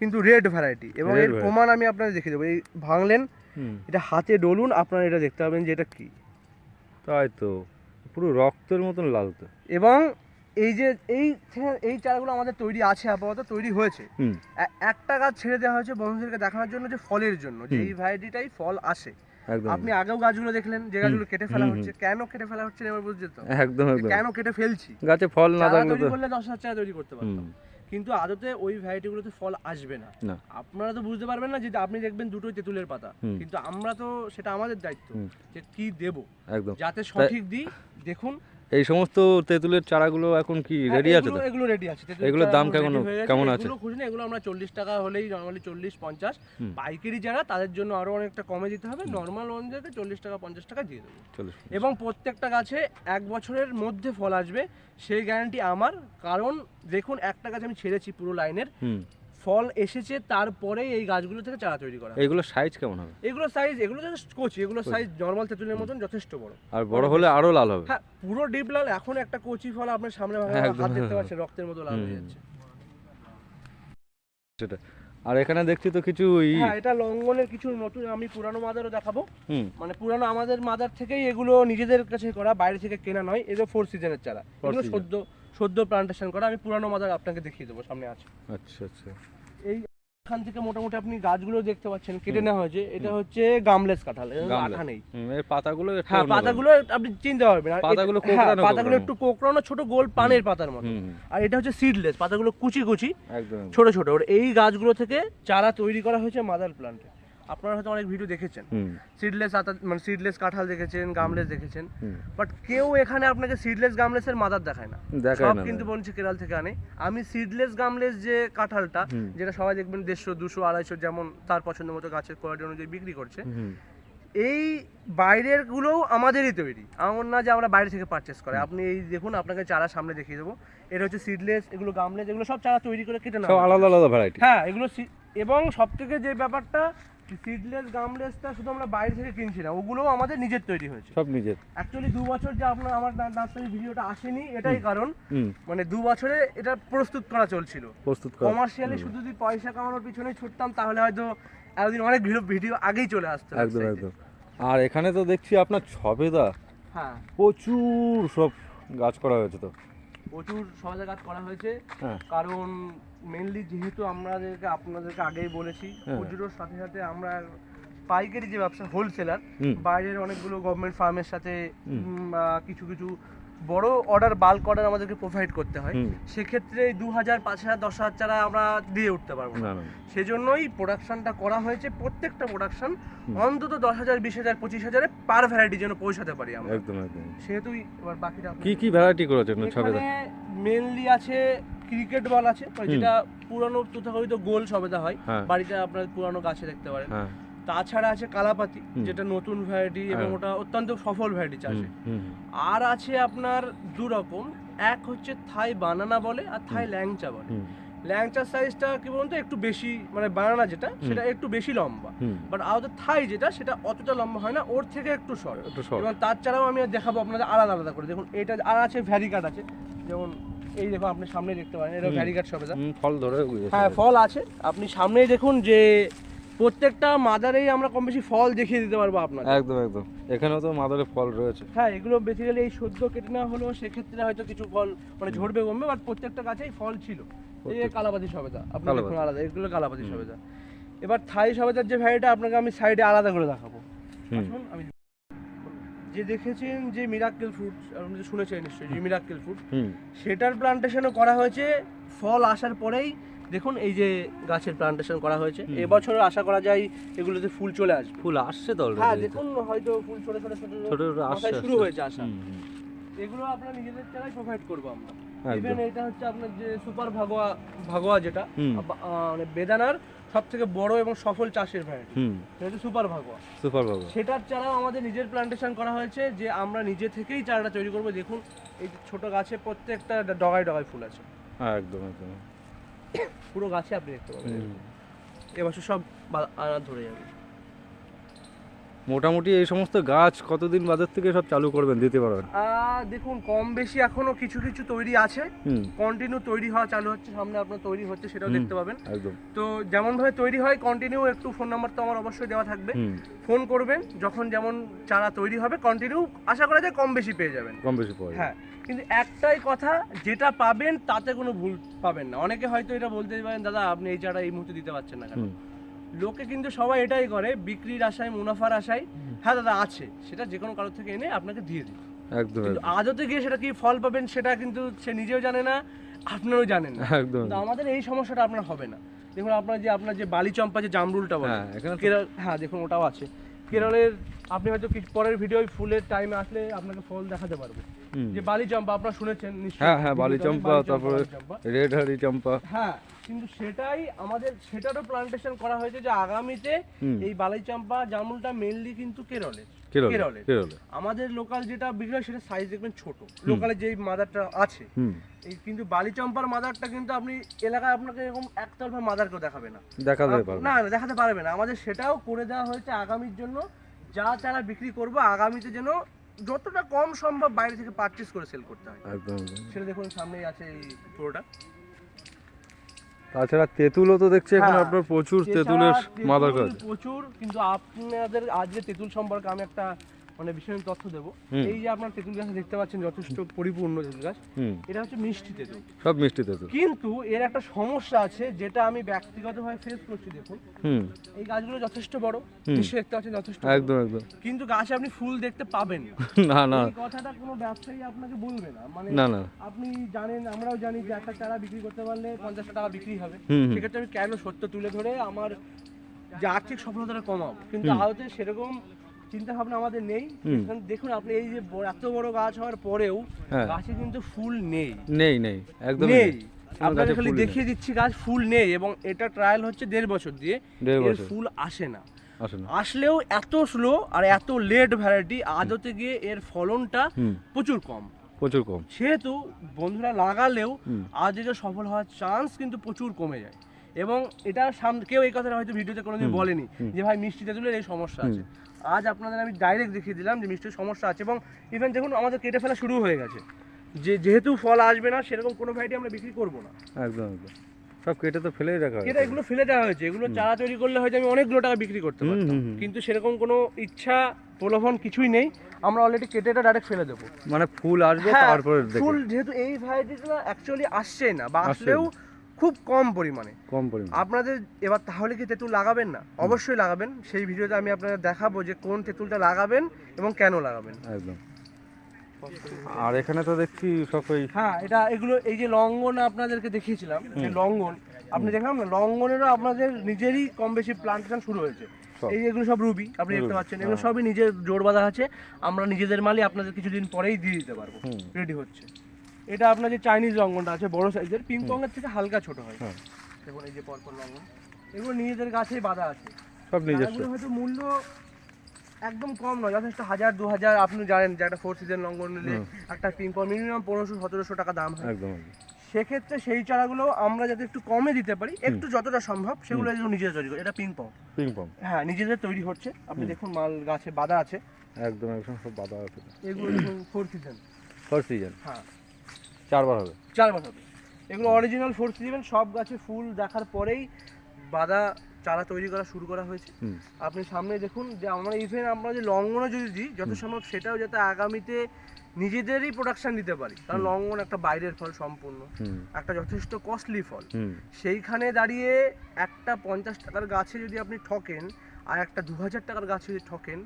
কিন্তু red variety এবং এর প্রমাণ আমি আপনাদের দেখে দেবো। এই ভাঙলেন এটা হাতে ডলুন আপনারা এটা দেখতে পাবেন যে এটা কি। তাই তো পুরো রক্তের মতন লাল তো এবং এই যে এই এই চারাগুলো আমাদের তৈরি আছে আপাতত তৈরি হয়েছে। একটা গাছ ছেড়ে দেওয়া হয়েছে বন্ধুদেরকে দেখানোর জন্য যে ফলের জন্য যে এই ভ্যারাইটিটাই ফল আসে। আপনি আগেও গাছগুলো দেখলেন যে গাছগুলো কেটে ফেলা। হচ্ছে। কেন কেটে ফেলা হচ্ছে এবার বুঝতে তো? একদম কেন কেটে ফেলছি? গাছে ফল না থাকলে তো দশ হাজার চারা তৈরি করতে পারতাম। কিন্তু আদতে ওই ভ্যারাইটিগুলোতে ফল আসবে না। আপনারা তো বুঝতে পারবেন না যে আপনি দেখবেন দুটোই তেঁতুলের পাতা। কিন্তু আমরা তো সেটা আমাদের দায়িত্ব যে কি দেব। একদম। যাতে সঠিক দিই দেখুন এই সমস্ত তেঁতুলের চারাগুলো এখন কি হ্যাঁ, রেডি আছে তো? এগুলো- রেডি আছে এগুলোর দাম কেমন- হয়ে। কেমন আছে? এগুলো খুঁজে এগুলো আমরা চল্লিশ টাকা হলেই নর্মালি চল্লিশ পঞ্চাশ। পাইকারি যারা তাদের জন্য আরও অনেকটা কমে দিতে হবে নর্মাল ওয়ানদেরকে চল্লিশ টাকা পঞ্চাশ টাকা দিয়ে দেবো। এবং প্রত্যেকটা গাছে এক বছরের মধ্যে ফল আসবে সেই গ্যারান্টি আমার। কারণ দেখুন একটা গাছ আমি ছেড়েছি পুরো লাইনের ফল এসেছে তারপরে এই গাছগুলো থেকে চারা তৈরি করা এগুলো সাইজ কেমন হবে? এগুলো সাইজ এগুলো জাস্ট কচি এগুলো সাইজ নর্মাল তেঁতুলের মতন যথেষ্ট বড়। আর বড় হলে আরও লাল হবে। হ্যাঁ পুরো ডিপ লাল এখন একটা কচি ফল আপনার সামনে হাত দেখতে পাচ্ছেন রক্তের মতো লাল হয়ে যাচ্ছে। সেটা। আর এখানে দেখছি তো কিছু হ্যাঁ এটা লঙ্ঘনের কিছু নতুন আমি পুরানো মাদারও দেখাবো। মানে পুরানো আমাদের মাদার থেকেই এগুলো নিজেদের কাছে করা বাইরে থেকে কেনা নয় এগুলো ফোর সিজনের চারা। এগুলো সদ্য সদ্য প্লান্টেশন করা আমি পুরানো মাদার আপনাকে দেখিয়ে দেবো সামনে আছে। আচ্ছা আচ্ছা। এই এখান থেকে মোটামুটি আপনি গাছগুলো দেখতে পাচ্ছেন কেটে নেওয়া হয়েছে। এটা হচ্ছে গামলেস কাঁঠাল। আঠা নেই। এর পাতাগুলো হ্যাঁ পাতাগুলো আপনি চিনতে পারবেন। পাতাগুলো হ্যাঁ, কোঁকড়ানো পাতাগুলো একটু কোকড়ানো ছোট গোল পানের পাতার মতো। আর এটা হচ্ছে সিডলেস পাতাগুলো কুচি কুচি। ছোট ছোট। এই গাছগুলো থেকে চারা তৈরি করা হয়েছে মাদার প্লান্টে। আপনারা হয়তো অনেক ভিডিও দেখেছেন। সিডলেস মানে সিডলেস কাঁঠাল দেখেছেন গামলেস দেখেছেন। বাট কেউ এখানে আপনাকে সিডলেস গামলেসের মাদার দেখায় না। সব কিন্তু বলছি কেরাল থেকে আনে। আমি সিডলেস গামলেস যে কাঁঠালটা যেটা সবাই দেখবেন দেড়শো দুশো আড়াইশো যেমন তার পছন্দ মতো গাছের কোয়ালিটি অনুযায়ী বিক্রি করছে এই বাইরের গুলোও আমাদেরই তৈরি। এমন না যে আমরা বাইরে থেকে পারচেস করে আপনি এই দেখুন আপনাকে চারা সামনে দেখিয়ে দেবো। এটা হচ্ছে সিডলেস এগুলো গামলেস এগুলো সব চারা তৈরি করে কেটে নেওয়া আলাদা আলাদা ভ্যারাইটি হ্যাঁ এগুলো এবং সব থেকে যে ব্যাপারটা সিডলেস গামলেসটা শুধু আমরা বাইরে থেকে কিনছি না ওগুলোও আমাদের নিজের তৈরি হয়েছে। সব নিজের। অ্যাকচুয়ালি দু বছর যে আপনার আমার নার্সারি ভিডিওটা আসেনি এটাই কারণ। মানে দু বছরে এটা প্রস্তুত করা চলছিল। প্রস্তুত করা। কমার্শিয়ালি শুধু যদি পয়সা কামানোর পিছনে ছুটতাম তাহলে হয়তো এতদিন অনেক ভিডিও ভিডিও আগেই চলে আসতো একদম একদম। আর এখানে তো দেখছি আপনার ছবেদা। হ্যাঁ। প্রচুর সব গাছ করা হয়েছে তো। প্রচুর সহজে কাজ করা হয়েছে। হ্যাঁ। কারণ মেনলি যেহেতু আমাদেরকে আপনাদেরকে আগেই বলেছি হ্যাঁ। খুচরোর সাথে সাথে আমরা পাইকারি যে ব্যবসা হোলসেলার বাইরের অনেকগুলো গভর্নমেন্ট ফার্মের সাথে কিছু কিছু বড় অর্ডার বাল্ক অর্ডার আমাদেরকে প্রোভাইড করতে হয়। সেক্ষেত্রে দু হাজার পাঁচ হাজার দশ হাজার চারা আমরা দিয়ে উঠতে পারব না। সেজন্যই প্রোডাকশনটা করা হয়েছে প্রত্যেকটা প্রোডাকশন অন্তত দশ হাজার বিশ হাজার পঁচিশ হাজারে পার ভ্যারাইটি যেন পৌঁছাতে পারি আমরা। একদম একদম। সেহেতুই এবার বাকিটা কি কি ভ্যারাইটি করেছেন মেনলি আছে ক্রিকেট বল আছে মানে যেটা পুরানো তথাকথিত গোল সবেদা হয় হ্যাঁ। বাড়িতে আপনার পুরানো গাছে দেখতে পারেন। হ্যাঁ। তাছাড়া আছে কালাপাতি যেটা নতুন ভ্যারাইটি এবং হ্যাঁ। ওটা অত্যন্ত সফল ভ্যারাইটি চাষে। আর আছে আপনার দু রকম এক হচ্ছে থাই বানানা বলে আর থাই ল্যাংচা বলে। ল্যাংচার সাইজটা কি বলুন তো একটু বেশি মানে বানানা যেটা সেটা একটু বেশি লম্বা। বাট আউটার থাই যেটা সেটা অতটা লম্বা হয় না ওর থেকে একটু শর্ট একটু শর্ট এবং তার ছাড়াও আমি দেখাবো আপনাদের আলাদা আলাদা করে। দেখুন এটা আর আছে ভ্যারিকাট আছে। যেমন এই দেখো আপনি সামনে দেখতে পারেন। এটা হুম। ভ্যারিকাট সবেদা ফল ধরে হ্যাঁ ফল আছে। আপনি সামনেই দেখুন যে প্রত্যেকটা মাদারেই আমরা কম বেশি ফল দেখিয়ে দিতে পারব আপনাদের। একদম একদম। এখানেও তো মাদারে ফল রয়েছে। হ্যাঁ এগুলো বেসিক্যালি এই সদ্য কেটে নেওয়া হলো সেক্ষেত্রে হয়তো কিছু ফল মানে ঝরবে কমবে বাট প্রত্যেকটা গাছেই ফল ছিল। এই কালাপাতি সবেদা আপনি কালাপাতি। দেখুন আলাদা এগুলো কালাপাতি সবেদা এবার থাই সবেদার যে ভ্যারাইটি আপনাকে আমি সাইডে আলাদা করে দেখাবো। আসুন আমি যে দেখেছেন যে মিরাক্কেল ফ্রুট আপনি তো শুনেছেন নিশ্চয়ই যে মিরাক্কেল ফ্রুট সেটার প্লান্টেশনও করা হয়েছে। ফল আসার পরেই দেখুন এই যে গাছের প্লান্টেশন করা হয়েছে। এবছর আশা করা যায় এগুলোতে ফুল চলে আসবে। ফুল আসছে তো হ্যাঁ দেখুন হয়তো ফুল ছোট ছোট ছোট ছোট শুরু হয়েছে আসা এগুলো আপনার নিজেদের চারাই প্রোভাইড করব আমরা। ইভেন এটা হচ্ছে আপনার যে সুপার ভাগোয়া ভাগোয়া যেটা মানে বেদানার সব থেকে বড় এবং সফল চাষের ভ্যারাইটি সেটা হচ্ছে সুপার ভাগোয়া। সুপার বাবু সেটার চারাও আমাদের নিজের প্লান্টেশন করা হয়েছে যে আমরা নিজে থেকেই চারাটা তৈরি করব। দেখুন এই ছোট গাছে প্রত্যেকটা ডগায় ডগায় ফুল আছে। হ্যাঁ একদম একদম। পুরো গাছে আপনি দেখতে পাবেন। এবছর সব ধরে যাবে। মোটামুটি এই সমস্ত গাছ কতদিন বাজার থেকে সব চালু করবেন দিতে পারবেন? দেখুন কম বেশি এখনও কিছু কিছু তৈরি আছে। কন্টিনিউ তৈরি হওয়া চালু হচ্ছে সামনে আপনার তৈরি হচ্ছে সেটাও দেখতে পাবেন। একদম। তো যেমন ভাবে তৈরি হয় কন্টিনিউ একটু ফোন নাম্বার তো আমার অবশ্যই দেওয়া থাকবে। ফোন করবেন যখন যেমন চারা তৈরি হবে কন্টিনিউ আশা করা যায় কম বেশি পেয়ে যাবেন। কম বেশি পাওয়া হ্যাঁ কিন্তু একটাই কথা যেটা পাবেন তাতে কোনো ভুল পাবেন না। অনেকে হয়তো এটা বলতে পারেন দাদা আপনি এই চারা এই মুহূর্তে দিতে পারছেন না কেন? লোকে কিন্তু সবাই এটাই করে বিক্রির আশায় মুনাফার আশায় হ্যাঁ দাদা আছে। সেটা যে কোনো কারোর থেকে এনে আপনাকে দিয়ে দিই একদম আজতে গিয়ে সেটা কি ফল পাবেন সেটা কিন্তু সে নিজেও জানে না আপনারও জানেন না। একদম। আমাদের এই সমস্যাটা আপনার হবে না। দেখুন আপনার যে আপনার যে বালি চম্পা যে জামরুলটা বলে হ্যাঁ হ্যাঁ দেখুন ওটাও আছে। কেরলের আপনি হয়তো কিছু পরের ভিডিও ফুলের টাইমে আসলে আপনাকে ফল দেখাতে পারব। যে বালি চম্পা আপনারা শুনেছেন হ্যাঁ হ্যাঁ বালি চম্পা তারপরে রেড হারি চম্পা হ্যাঁ কিন্তু সেটাই আমাদের সেটারও প্লান্টেশন করা হয়েছে যে আগামীতে এই বালি চম্পা জামরুলটা মেনলি কিন্তু কেরলে আমাদের লোকাল যেটা বিক্রি হয় সেটা সাইজ দেখবেন ছোট। লোকালে যেই মাদারটা আছে এই কিন্তু বালি চম্পার মাদারটা কিন্তু আপনি এলাকায় আপনাকে এরকম একতরফা মাদার কেউ দেখাবে না। দেখা যায় আপ- পারবে না না দেখাতে পারবে না। আমাদের সেটাও করে দেওয়া হয়েছে আগামীর জন্য। যা চারা বিক্রি করব আগামীতে যেন যতটা কম সম্ভব বাইরে থেকে পারচেস করে সেল করতে হয়। সেটা দেখুন সামনেই আছে এই পুরোটা। তাছাড়া তেঁতুলও তো দেখছি এখন হ্যাঁ, আপনার প্রচুর তেঁতুলের তেঁতুল মাদার কাজ প্রচুর কিন্তু আপনাদের আজকে তেঁতুল সম্পর্কে আমি একটা মানে বিশেষ তথ্য দেবো। এই যে আপনার তেঁতুল গাছ দেখতে পাচ্ছেন যথেষ্ট পরিপূর্ণ তেঁতুল গাছ। এটা হচ্ছে মিষ্টি তেঁতুল। সব মিষ্টি তেঁতুল। কিন্তু এর একটা সমস্যা আছে যেটা আমি ব্যক্তিগতভাবে ফেস করছি দেখুন। এই গাছগুলো যথেষ্ট বড়। নিশ্চয়ই দেখতে পাচ্ছেন যথেষ্ট একদম একদম। কিন্তু গাছে আপনি ফুল দেখতে পাবেন না। না এই কথাটা কোনো ব্যবসায়ী আপনাকে বলবে না। মানে না না। আপনি জানেন আমরাও জানি যে একটা চারা বিক্রি করতে পারলে পঞ্চাশ টাকা বিক্রি হবে। সেক্ষেত্রে আমি কেন সত্য তুলে ধরে আমার যে আর্থিক সফলতাটা কমাবো? কিন্তু। আদতে সেরকম চিন্তা ভাবনা আমাদের নেই। দেখুন আপনি এই যে এত বড় গাছ হওয়ার পরেও হ্যাঁ। গাছে কিন্তু ফুল নেই। নেই নেই। একদম নেই। আপনাকে খালি দেখিয়ে দিচ্ছি গাছ ফুল নেই এবং এটা ট্রায়াল হচ্ছে দেড় বছর দিয়ে। এর ফুল আসে না। আসলেও এত স্লো আর এত লেট ভ্যারাইটি আদতে গিয়ে এর ফলনটা প্রচুর কম। প্রচুর কম। সেহেতু বন্ধুরা লাগালেও আজ এটা সফল হওয়ার চান্স কিন্তু প্রচুর কমে যায়। এবং এটা কেউ এই কথাটা হয়তো ভিডিওতে কোনোদিন বলেনি যে ভাই মিষ্টি তেঁতুলের এই সমস্যা আছে। আজ আপনাদের আমি ডাইরেক্ট দেখিয়ে দিলাম যে মিষ্টির সমস্যা আছে এবং ইভেন দেখুন আমাদের কেটে ফেলা শুরু হয়ে গেছে। যে যেহেতু ফল আসবে না সেরকম কোনো ভ্যারাইটি আমরা বিক্রি করব না। একদম একদম। সব কেটে তো ফেলেই রাখা। এটা এগুলো ফেলে দেওয়া হয়েছে। এগুলো চারা তৈরি করলে হয়তো আমি অনেকগুলো টাকা বিক্রি করতে পারতাম। কিন্তু সেরকম কোনো ইচ্ছা প্রলোভন কিছুই নেই। আমরা অলরেডি কেটে এটা ডাইরেক্ট ফেলে দেবো। মানে ফুল আসবে হ্যাঁ, তারপরে ফুল যেহেতু এই ভ্যারাইটিটা অ্যাকচুয়ালি আসছে না বা আসলেও খুব কম পরিমাণে। কম পরিমাণ। আপনাদের এবার তাহলে কি তেঁতুল লাগাবেন না? অবশ্যই লাগাবেন। সেই ভিডিওতে আমি আপনাদের দেখাবো যে কোন তেঁতুলটা লাগাবেন এবং কেন লাগাবেন। একদম। আর এখানে তো দেখছি সব ওই হ্যাঁ এটা এগুলো এই যে লঙ্গন আপনাদেরকে দেখিয়েছিলাম যে লঙ্ঘন আপনি দেখলাম না? লঙ্ঘনেরও আপনাদের নিজেরই কম বেশি প্লান্টেশন শুরু হয়েছে। এই এগুলো সব রুবি আপনি দেখতে পাচ্ছেন। এগুলো হ্যাঁ। সবই নিজের জোর বাঁধা আছে। আমরা নিজেদের মালই আপনাদের কিছুদিন পরেই দিয়ে দিতে পারব। রেডি হচ্ছে। এটা আপনার যে চাইনিজ লঙ্ঘনটা আছে বড় সাইজের পিং পংয়ের থেকে হালকা ছোট হয়। হ্যাঁ। দেখুন এই যে পরপর লঙ্ঘন এগুলো নিজেদের গাছেই বাঁধা আছে। সব নিজস্ব হয়তো মূল্য একদম কম নয় যথেষ্ট হাজার দু হাজার আপনি জানেন যে একটা ফোর সিজন লঙ্ঘন নিলে একটা পিং পং মিনিমাম পনেরোশো সতেরোশো টাকা দাম হয়। একদম সেক্ষেত্রে সেই চারাগুলো আমরা যাতে একটু কমে দিতে পারি একটু যতটা সম্ভব সেগুলো যেন নিজেদের তৈরি করি। এটা পিং পং পিং পং হ্যাঁ নিজেদের তৈরি হচ্ছে। আপনি দেখুন মাল গাছে বাঁধা আছে। একদম একদম সব বাধা আছে। এগুলো ফোর সিজন ফার্স্ট সিজন হ্যাঁ। চারবার হবে। চার বছর এগুলো অরিজিনাল ফোর সিজন সব গাছে ফুল দেখার পরেই বাদা চারা তৈরি করা শুরু করা হয়েছে। আপনি সামনে দেখুন যে আমরা ইভেন আমরা যে লঙ্গনও যদি দিই যত সম্ভব সেটাও যাতে আগামীতে নিজেদেরই প্রোডাকশন দিতে পারি। কারণ লঙ্গন একটা বাইরের ফল সম্পূর্ণ। একটা যথেষ্ট কস্টলি ফল। সেইখানে দাঁড়িয়ে একটা পঞ্চাশ টাকার গাছে যদি আপনি ঠকেন আর একটা দু হাজার টাকার গাছ যদি ঠকেন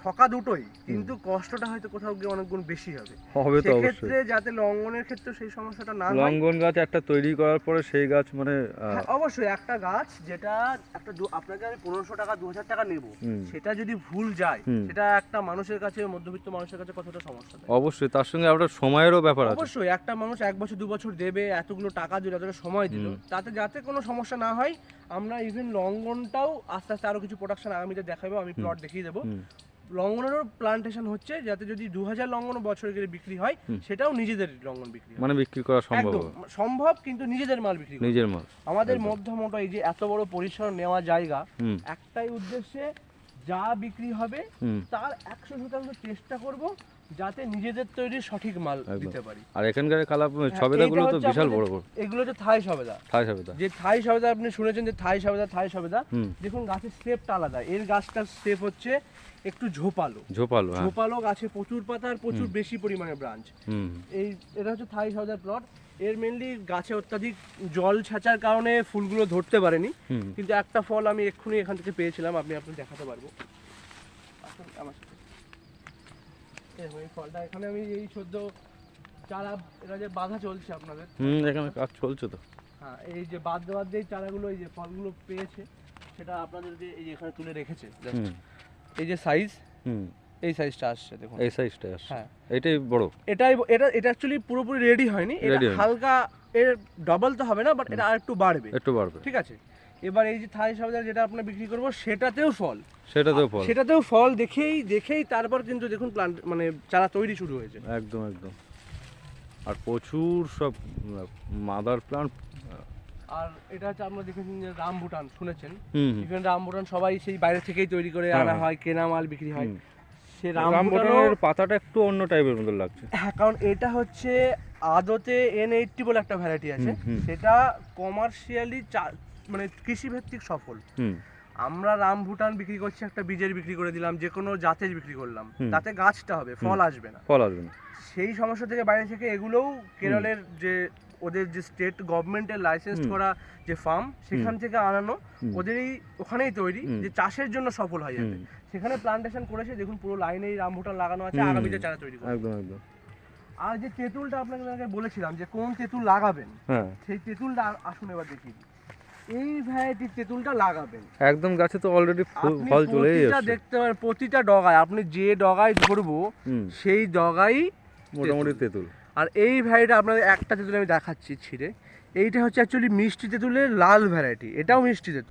ঠকা দুটোই কিন্তু কষ্টটা হয়তো কোথাও গিয়ে অনেক গুণ বেশি হবে। হবে তো সেক্ষেত্রে যাতে লঙ্ঘনের ক্ষেত্রে সেই সমস্যাটা না লঙ্ঘন গাছ একটা তৈরি করার পরে সেই গাছ মানে হ্যাঁ, অবশ্যই একটা গাছ যেটা একটা আপনাকে আমি পনেরোশো টাকা দু হাজার টাকা নেব। সেটা যদি ভুল যায় সেটা একটা মানুষের কাছে মধ্যবিত্ত মানুষের কাছে কতটা সমস্যা অবশ্যই তার সঙ্গে আপনার সময়েরও ব্যাপার আছে। অবশ্যই একটা মানুষ এক বছর দু বছর দেবে এতগুলো টাকা দিল এতটা সময় দিল তাতে যাতে কোনো সমস্যা না হয় আমরা ইভেন লঙ্গনটাও আস্তে আস্তে আরও কিছু প্রোডাকশন আগামীতে দেখাবো আমি প্লট দেখিয়ে দেবো। লঙ্গনেরও প্লান্টেশন হচ্ছে যাতে যদি দু হাজার লঙ্গন বছরে গেলে বিক্রি হয় সেটাও নিজেদের লঙ্ঘন বিক্রি মানে বিক্রি করা সম্ভব সম্ভব কিন্তু নিজেদের মাল বিক্রি নিজের মাল আমাদের। মধ্যমোটা এই যে এত বড় পরিসর নেওয়া জায়গা একটাই উদ্দেশ্যে যা বিক্রি হবে তার একশো শতাংশ চেষ্টা করব যাতে নিজেদের তৈরি সঠিক মাল দিতে পারি। আর এখানকার কালা হ্যাঁ, সবেদাগুলো তো বিশাল বড় বড়। এগুলো হচ্ছে থাই সবেদা। থাই সবেদা। যে থাই সবেদা আপনি শুনেছেন যে থাই সবেদা থাই সবেদা? দেখুন গাছের শেপটা আলাদা। এর গাছটার শেপ হচ্ছে একটু ঝোপালো। ঝোপালো হ্যাঁ। ঝোপালো গাছে প্রচুর পাতা আর প্রচুর বেশি পরিমাণে ব্রাঞ্চ এই এটা হচ্ছে থাই সবেদার প্লট এর মেনলি গাছে অত্যাধিক জল ছাঁচার কারণে ফুলগুলো ধরতে পারেনি। কিন্তু একটা ফল আমি এক্ষুনি এখান থেকে পেয়েছিলাম আপনি আপনি দেখাতে পারব। আমার দেখুন, এই ফলটা। এখানে আমি এই সদ্য চারা এটা যে বাধা চলছে আপনাদের। হুম এখানে কাজ চলছে তো। হ্যাঁ এই যে বাদ দেওয়ার দিয়ে চারাগুলো এই যে ফলগুলো পেয়েছে সেটা আপনাদেরকে এই যে এখানে তুলে রেখেছে। এই যে সাইজ হুম। এই সাইজটা আসছে দেখুন। এই সাইজটাই আসছে। হ্যাঁ। এটাই বড়। এটাই এটা এটা অ্যাকচুয়ালি পুরোপুরি রেডি হয়নি। এটা হালকা এর ডবল তো হবে না বাট এটা আর একটু বাড়বে। একটু বাড়বে। ঠিক আছে? এবার এই যে থাই সবজার যেটা আপনার বিক্রি করব সেটাতেও ফল। সেটাতেও ফল। সেটাতেও ফল দেখেই দেখেই তারপর কিন্তু দেখুন প্লান্ট মানে চারা তৈরি শুরু হয়েছে। একদম একদম। আর প্রচুর সব মাদার প্লান্ট আর এটা হচ্ছে আপনারা দেখেছেন যে রামবুটান শুনেছেন? ইভেন রামবুটান সবাই সেই বাইরে থেকেই তৈরি করে হ্যাঁ, আনা হ্যাঁ। হয় কেনা মাল বিক্রি হয়। সে রামবটনের পাতাটা একটু অন্য টাইপের মতো লাগছে। হ্যাঁ কারণ এটা হচ্ছে আদতে এন এইটটি বলে একটা ভ্যারাইটি আছে। সেটা কমার্শিয়ালি মানে কৃষিভিত্তিক সফল। হুম। আমরা রামভুটান বিক্রি করছি একটা বীজের বিক্রি করে দিলাম যে কোনো জাতের বিক্রি করলাম। তাতে গাছটা হবে ফল আসবে না। ফল আসবে না। সেই সমস্যা থেকে বাইরে থেকে এগুলোও কেরলের যে ওদের যে স্টেট গভর্নমেন্টের লাইসেন্স করা যে ফার্ম সেখান থেকে আনানো ওদেরই ওখানেই তৈরি যে চাষের জন্য সফল হয় হুম। সেখানে প্লান্টেশন করেছে দেখুন পুরো লাইনেই রামভুটান লাগানো আছে হুম। আগামীতে চারা তৈরি করবে। একদম একদম। আর যে তেঁতুলটা আপনাকে বলেছিলাম যে কোন তেঁতুল লাগাবেন হ্যাঁ। সেই তেঁতুলটা আসুন এবার দেখি এই ভ্যারাইটির তেঁতুলটা লাগাবেন। একদম গাছে তো অলরেডি ফল চলে প্রতিটা দেখতে পারেন প্রতিটা ডগায় আপনি যে ডগায় ধরবো সেই ডগাই মোটামুটি তেঁতুল। আর এই ভ্যারাইটি আপনাদের একটা তেঁতুল আমি দেখাচ্ছি ছিঁড়ে। এইটা হচ্ছে অ্যাকচুয়ালি মিষ্টি তেঁতুলের লাল ভ্যারাইটি এটাও মিষ্টি তেঁতুল।